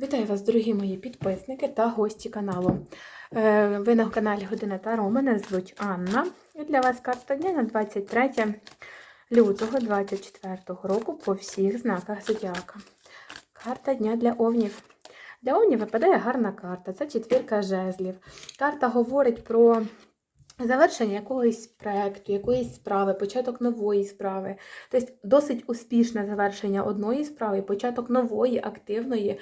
Вітаю вас, дорогі мої підписники та гості каналу. Е, Ви на каналі Година Таро. Мене звуть Анна. І для вас карта дня на 23 лютого 24 року по всіх знаках зодіака. Карта дня для овнів. Для овнів випадає гарна карта. Це четвірка жезлів. Карта говорить про завершення якогось проєкту, якоїсь справи, початок нової справи. Тобто досить успішне завершення одної справи, початок нової, активної,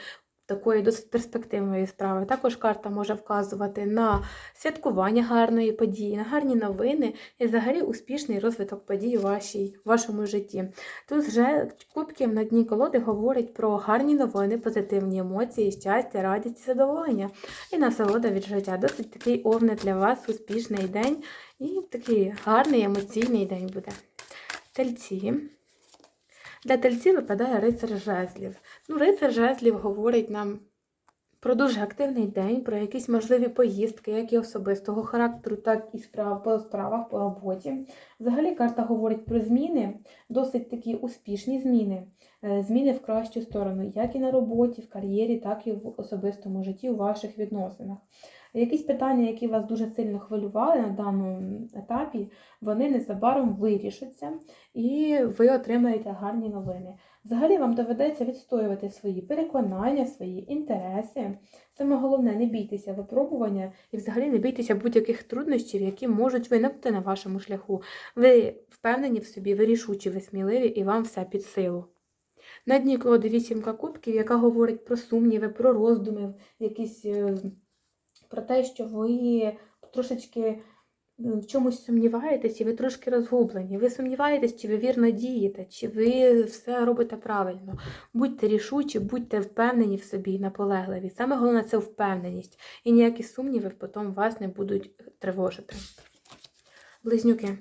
такої досить перспективної справи. Також карта може вказувати на святкування гарної події, на гарні новини і взагалі успішний розвиток подій у вашій, вашому житті. Тут вже кубків на дні колоди говорить про гарні новини, позитивні емоції, щастя, радість і задоволення і насолода від життя. Досить такий овне для вас успішний день і такий гарний емоційний день буде. Тельці. Для тельців випадає рицар жезлів. Ну, рицар жезлів говорить нам про дуже активний день, про якісь можливі поїздки, як і особистого характеру, так і справ по справах, по роботі. Взагалі карта говорить про зміни, досить такі успішні зміни, е, зміни в кращу сторону, як і на роботі, в кар'єрі, так і в особистому житті, у ваших відносинах. Якісь питання, які вас дуже сильно хвилювали на даному етапі, вони незабаром вирішаться і ви отримаєте гарні новини. Взагалі вам доведеться відстоювати свої переконання, свої інтереси. Саме головне, не бійтеся випробування і взагалі не бійтеся будь-яких труднощів, які можуть виникнути на вашому шляху. Ви впевнені в собі, ви рішучі, ви сміливі і вам все під силу. На дні колоди вісімка кубків, яка говорить про сумніви, про роздуми, якісь е, про те, що ви трошечки в чомусь сумніваєтесь, і ви трошки розгублені. Ви сумніваєтесь, чи ви вірно дієте, чи ви все робите правильно. Будьте рішучі, будьте впевнені в собі і наполегливі. Саме головне це впевненість. І ніякі сумніви потім вас не будуть тривожити. Близнюки.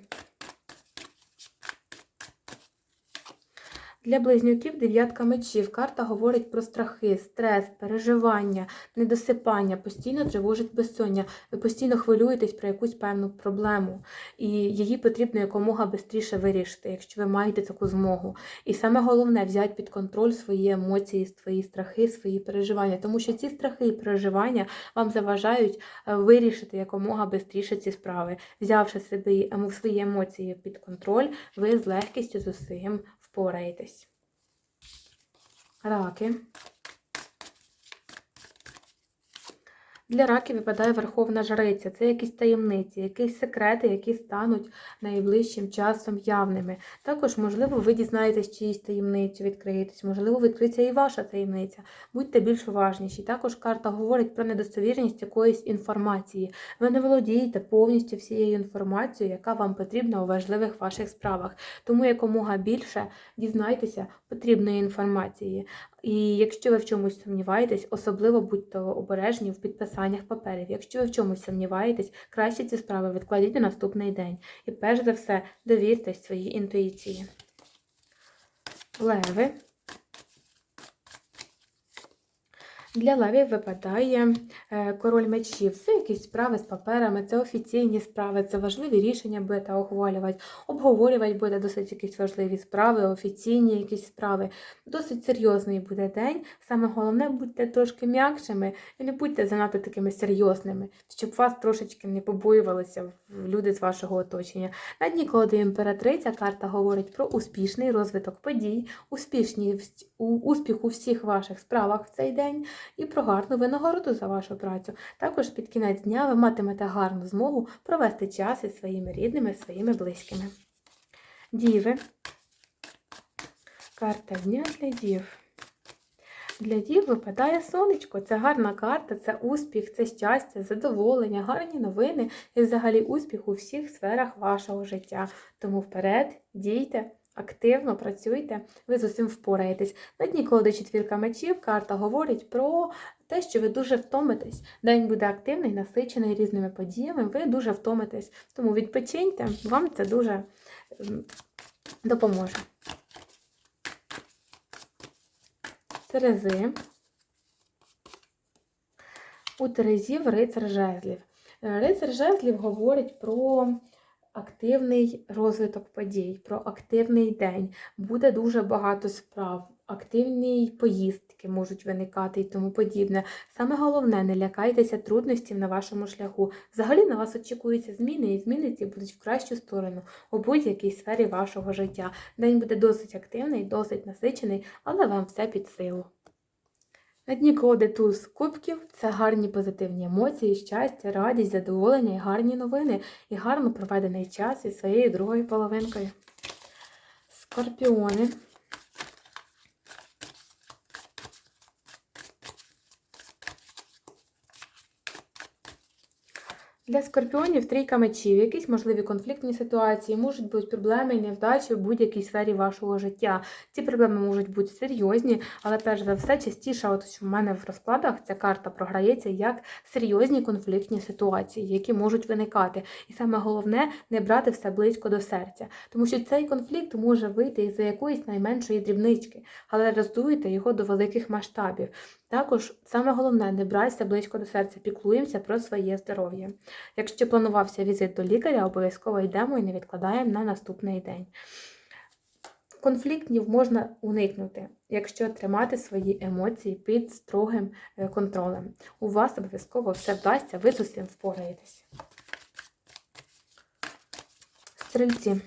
Для близнюків дев'ятка мечів. Карта говорить про страхи, стрес, переживання, недосипання, постійно тривожить безсоння. Ви постійно хвилюєтесь про якусь певну проблему, і її потрібно якомога швидше вирішити, якщо ви маєте таку змогу. І саме головне взяти під контроль свої емоції, свої страхи, свої переживання, тому що ці страхи і переживання вам заважають е, вирішити якомога швидше ці справи. Взявши собі свої емоції під контроль, ви з легкістю з усім впораєтесь. Раки. Для раків випадає Верховна Жриця. Це якісь таємниці, якісь секрети, які стануть найближчим часом явними. Також, можливо, ви дізнаєтесь чиїсь таємницю, відкриєтесь, можливо, відкриється і ваша таємниця. Будьте більш уважніші. Також карта говорить про недостовірність якоїсь інформації. Ви не володієте повністю всією інформацією, яка вам потрібна у важливих ваших справах. Тому якомога більше дізнайтеся потрібної інформації. І якщо ви в чомусь сумніваєтесь, особливо будьте обережні в підписаннях паперів. Якщо ви в чомусь сумніваєтесь, краще ці справи відкладіть на наступний день. І перш за все, довіртесь своїй інтуїції. Леви. Для левів випадає е, король мечів. Це якісь справи з паперами, це офіційні справи, це важливі рішення будете ухвалювати, обговорювати буде досить якісь важливі справи, офіційні якісь справи. Досить серйозний буде день. Саме головне, будьте трошки м'якшими і не будьте занадто такими серйозними, щоб вас трошечки не побоювалися люди з вашого оточення. На дні колоди імператриця карта говорить про успішний розвиток подій, успішність у успіх у всіх ваших справах в цей день і про гарну винагороду за вашу працю. Також під кінець дня ви матимете гарну змогу провести час із своїми рідними, своїми близькими. Діви. Карта дня для дів. Для дів випадає сонечко. Це гарна карта, це успіх, це щастя, задоволення, гарні новини і взагалі успіх у всіх сферах вашого життя. Тому вперед, дійте, активно працюйте, ви з усім впораєтесь. На дні колоди четвірка мечів карта говорить про те, що ви дуже втомитесь. День буде активний, насичений різними подіями, ви дуже втомитесь. Тому відпочиньте, вам це дуже допоможе. Терези. У Терезів рицар жезлів. Е, Рицар жезлів говорить про активний розвиток подій, про активний день. Буде дуже багато справ, активні поїздки. можуть виникати і тому подібне. Саме головне, не лякайтеся трудностів на вашому шляху. Взагалі на вас очікуються зміни, і зміни ці будуть в кращу сторону у будь-якій сфері вашого життя. День буде досить активний, досить насичений, але вам все під силу. На дні колоди туз кубків це гарні позитивні емоції, щастя, радість, задоволення і гарні новини, і гарно проведений час із своєю другою половинкою. Скорпіони. Для скорпіонів трійка мечів, якісь можливі конфліктні ситуації, можуть бути проблеми і невдачі в будь-якій сфері вашого життя. Ці проблеми можуть бути серйозні, але перш за все, частіше, от що в мене в розкладах ця карта програється як серйозні конфліктні ситуації, які можуть виникати. І саме головне не брати все близько до серця, тому що цей конфлікт може вийти із-за якоїсь найменшої дрібнички, але роздуйте його до великих масштабів. Також саме головне не братися близько до серця, піклуємося про своє здоров'я. Якщо планувався візит до лікаря, обов'язково йдемо і не відкладаємо на наступний день. Конфліктів можна уникнути, якщо тримати свої емоції під строгим е, контролем. У вас обов'язково все вдасться, ви з усім впораєтесь. Стрільці.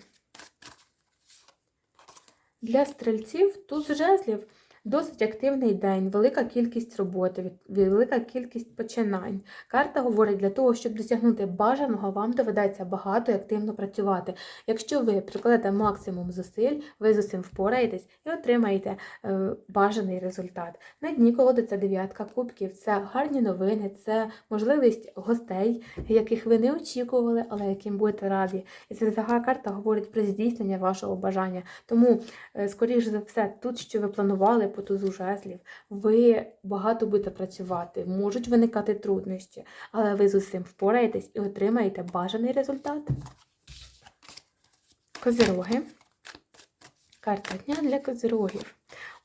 Для стрільців туз жезлів Досить активний день, велика кількість роботи, велика кількість починань. Карта говорить, для того, щоб досягнути бажаного, вам доведеться багато і активно працювати. Якщо ви прикладете максимум зусиль, ви з усім впораєтесь і отримаєте е, бажаний результат. На дні колоди це дев'ятка кубків, це гарні новини, це можливість гостей, яких ви не очікували, але яким будете раді. І ця карта говорить про здійснення вашого бажання. Тому, е, скоріш за все, тут, що ви планували по тузу жезлів, ви багато будете працювати, можуть виникати труднощі, але ви з усім впораєтесь і отримаєте бажаний результат. Козироги. Карта дня для козирогів.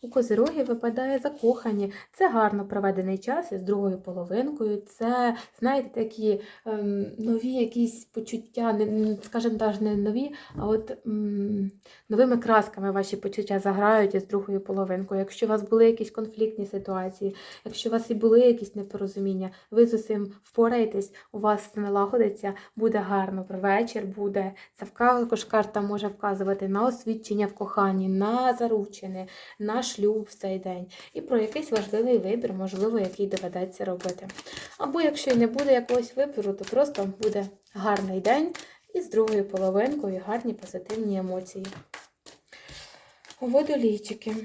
У козирогів випадає закохані. Це гарно проведений час із другою половинкою. Це, знаєте, такі ем, нові якісь почуття, не, скажімо так, не нові, а от ем, новими красками ваші почуття заграють із другою половинкою. Якщо у вас були якісь конфліктні ситуації, якщо у вас і були якісь непорозуміння, ви з усім впораєтесь, у вас все налагодиться, буде гарно. Вечір буде. Це також карта може вказувати на освідчення в коханні, на заручини, на шлюб в цей день, і про якийсь важливий вибір, можливо, який доведеться робити. Або якщо й не буде якогось вибору, то просто буде гарний день із другою половинкою, гарні позитивні емоції. Водолійчики.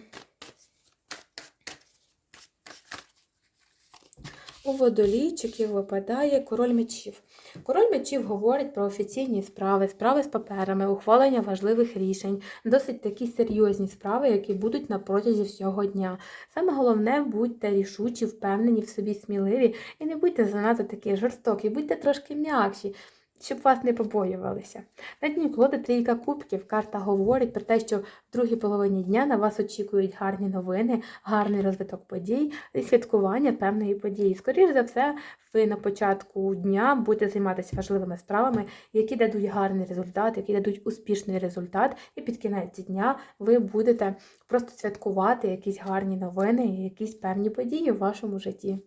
У водолійчиків випадає король мечів. Король мечів говорить про офіційні справи, справи з паперами, ухвалення важливих рішень, досить такі серйозні справи, які будуть на протязі всього дня. Саме головне, будьте рішучі, впевнені в собі, сміливі і не будьте занадто такі жорстокі, будьте трошки м'якші щоб вас не побоювалися. На дні колоди трійка кубків. Карта говорить про те, що в другій половині дня на вас очікують гарні новини, гарний розвиток подій і святкування певної події. Скоріше за все, ви на початку дня будете займатися важливими справами, які дадуть гарний результат, які дадуть успішний результат, і під кінець дня ви будете просто святкувати якісь гарні новини, якісь певні події в вашому житті.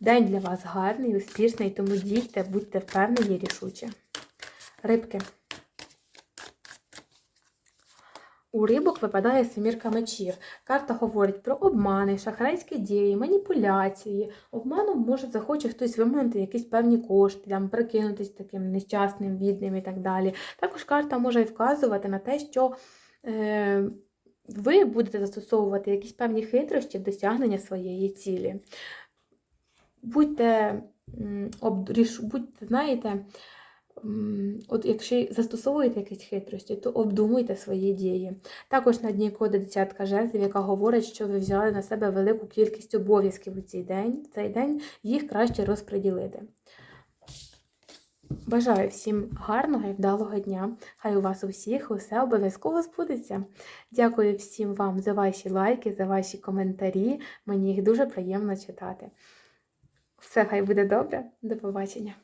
День для вас гарний, успішний, тому дійте, будьте впевнені і рішучі. Рибки. У рибок випадає семірка мечів. Карта говорить про обмани, шахрайські дії, маніпуляції. Обманом може захоче хтось виманити якісь певні кошти, там прикинутись таким нещасним, бідним і так далі. Також карта може вказувати на те, що е, ви будете застосовувати якісь певні хитрощі досягнення своєї цілі будьте, будьте, знаєте, от якщо застосовуєте якісь хитрості, то обдумуйте свої дії. Також на дні коди десятка жезлів, яка говорить, що ви взяли на себе велику кількість обов'язків у цей день, в цей день їх краще розподілити. Бажаю всім гарного і вдалого дня. Хай у вас у всіх усе обов'язково збудеться. Дякую всім вам за ваші лайки, за ваші коментарі. Мені їх дуже приємно читати. Все хай буде добре. До побачення.